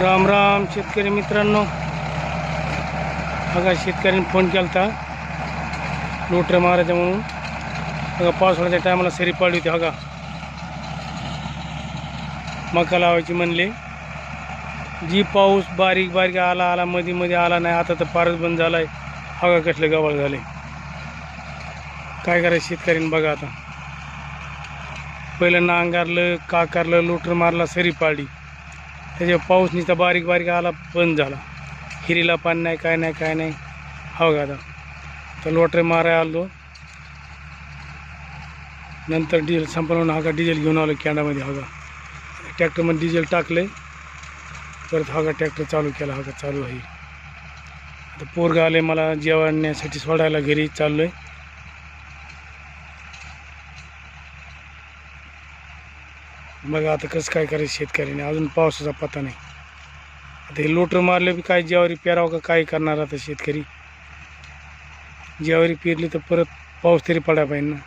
राम राम शेतकरी मित्रांनो. बघा शेतकऱ्यांनी फोन केला होता लोटर मारायचं म्हणून. बघा पावसाळ्याच्या टायमाला सरी पाडली होती बघा. मका लावायची म्हणले. जी पाऊस बारीक बारीक आला आला मध्ये मध्ये आला नाही आता तर फारच बंद झालाय. हगा कसले गवाळ झाले. काय करायचं शेतकऱ्यांनी बघा आता. पहिलं नांगारलं काकारलं लोटर मारला सरी पाडली. त्याच्या पाऊस नुसता बारीक बारीक आला बंद झाला. हिरीला पाणी नाही काय नाही काय नाही. हो का आता. तर लोटर माराय आलो. नंतर डिझेल संपलं हा का डिझेल घेऊन आलो कॅन्डामध्ये हा का. ट्रॅक्टरमध्ये डिझेल टाकले परत हा का ट्रॅक्टर चालू केला हा का चालू आहे. आता पोरगा आले मला जेवण्यासाठी सोडायला घरी चाललो आहे बघा आता कसं काय करायचं शेतकऱ्याने? अजून पावसाचा पत्ता नाही. आता हे लोटर मारले बी काय ज्वारी पेरावं का काय करणार आता शेतकरी? ज्वारी पेरली तर परत पाऊस तरी पडायला पाहिजे ना.